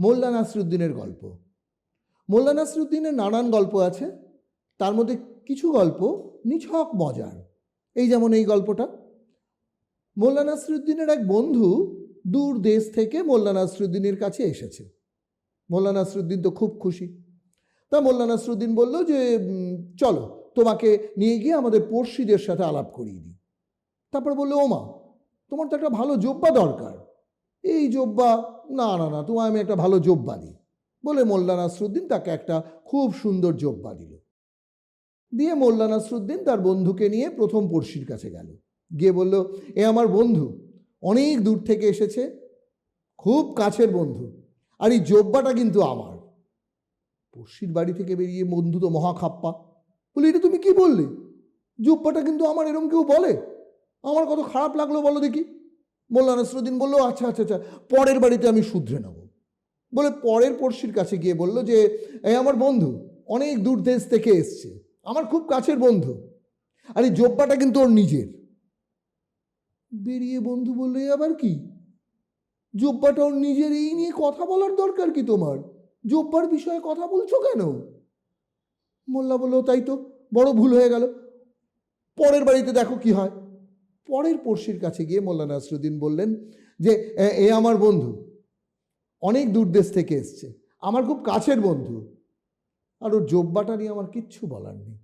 মোল্লা নাসরুদ্দিনের গল্প। মোল্লা নাসরুদ্দিনের নানান গল্প আছে, তার মধ্যে কিছু গল্প নিছক মজার। এই যেমন এই গল্পটা। মোল্লা নাসরুদ্দিনের এক বন্ধু দূর দেশ থেকে মোল্লা নাসরুদ্দিনের কাছে এসেছে। মোল্লা নাসরুদ্দিন তো খুব খুশি। তা মোল্লা নাসরুদ্দিন বলল যে চলো, তোমাকে নিয়ে গিয়ে আমাদের পড়শিদের সাথে আলাপ করিয়ে দিই। তারপর বলল, ওমা, তোমার তো একটা ভালো জোব্বা দরকার। এই জোব্বা, না না না, তোমায় আমি একটা ভালো জোব্বা দিই। বলে মোল্লা নাসরুদ্দিন তাকে একটা খুব সুন্দর জোব্বা দিল। দিয়ে মোল্লা নাসরুদ্দিন তার বন্ধুকে নিয়ে প্রথম পড়শির কাছে গেল। গিয়ে বলল, এ আমার বন্ধু, অনেক দূর থেকে এসেছে, খুব কাছের বন্ধু, আর এই জোব্বাটা কিন্তু আমার। পড়শির বাড়ি থেকে বেরিয়ে, বন্ধু তো মহা খাপ্পা। বলি, এটা তুমি কি বললে? জোব্বাটা কিন্তু আমার, এরম কেউ বলে? আমার কত খারাপ লাগল বলো দেখি। মোল্লা নাসরুদ্দিন বলল আচ্ছা আচ্ছা আচ্ছা পরের বাড়িতে আমি শুধরে নেব। বলে পরের পড়শির কাছে গিয়ে বলল যে, এই আমার বন্ধু, অনেক দূর দেশ থেকে এসছে, আমার খুব কাছের বন্ধু। আর এই জোব্বাটা কিন্তু ওর নিজের। বেরিয়ে বন্ধু বলল, "এ আবার কি? জোব্বাটা ওর নিজের, এই নিয়ে কথা বলার দরকার কি তোমার? জোব্বার বিষয়ে কথা বলছো কেন? মোল্লা বলল, তাই তো, বড় ভুল হয়ে গেল। পরের বাড়িতে দেখো কি হয়। পরের পড়শির কাছে গিয়ে মোল্লা নাসরুদ্দিন বললেন যে "এ- আমার বন্ধু, অনেক দূর দেশ থেকে এসছে, আমার খুব কাছের বন্ধু, আর ওর জোব্বাটা নিয়ে আমার কিচ্ছু বলার নেই।